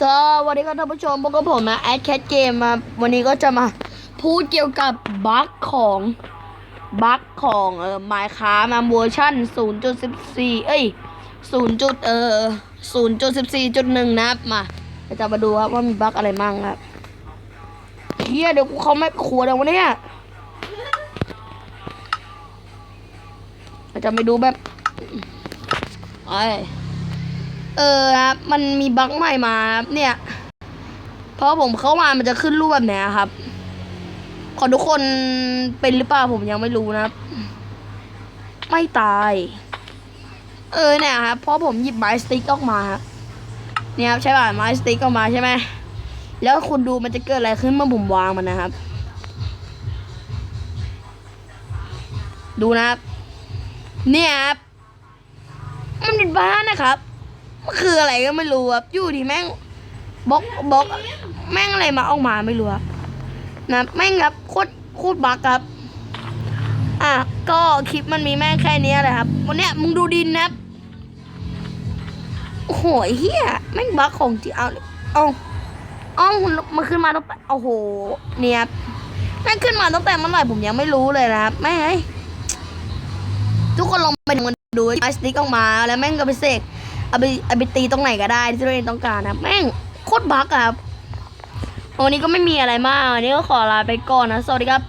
สวัสดีครับท่านผู้ชมพบกับผมนะแอดแคทเกมมาวันนี้ก็จะมาพูดเกี่ยวกับบั๊กของบั๊กของเออ Minecraft มาเวอร์ชั่น 0.14 เอ้ย 0. จุดเออ0.14.1 นะครับมาเราจะมาดูครับว่ามีบั๊กอะไรมั่งครับเฮียเดี๋ยวกูเขาไม่ครัวเดี๋ยววันนี้เราจะไปดูแบบไอ้ เออครับมันมีบั๊กใหม่มาครับเนี่ยพอผมเข้ามามันจะขึ้นรูปแบบเนี้ยครับ ขอทุกคนเป็นหรือเปล่าผมยังไม่รู้นะครับ ไม่ตาย เออเนี่ยครับเพราะผมหยิบไม้สติ๊กออกมาครับเนี่ยครับใช่ป่ะไม้สติ๊กออกมาใช่ไหมแล้วคุณดูมันจะเกิดอะไรขึ้นเมื่อผมวางมันนะครับ ดูนะครับ เนี่ยครับ มันเป็นบ้านนะครับ มันคืออะไรก็ไม่รู้ครับอยู่ดีแม่งบล็อกบล็อกแม่งอะไรมาออกมาไม่รู้ครับนะแม่งครับโคตรโคตรบักครับ อะก็คลิปมันมีแม่งแค่นี้แหละครับ วันเนี้ยมึงดูดินนะครับโอ้โหเฮียแม่งบักของจริงเอาเอาเอามันขึ้นมาตั้งแต่โอ้โห เนี่ยแม่งขึ้นมาตั้งแต่เมื่อไหร่ผมยังไม่รู้เลยนะครับแม่งไงทุกคนลองไปดูมันดูไอสติ๊กออกมาแล้วแม่งก็ไปเสก เอาไปเอาไปตีตรงไหนก็ได้ที่ตัวเองต้องการนะแม่งโคตรบักอะครับวันนี้ก็ไม่มีอะไรมากวันนี้ก็ขอลาไปก่อนนะสวัสดีครับ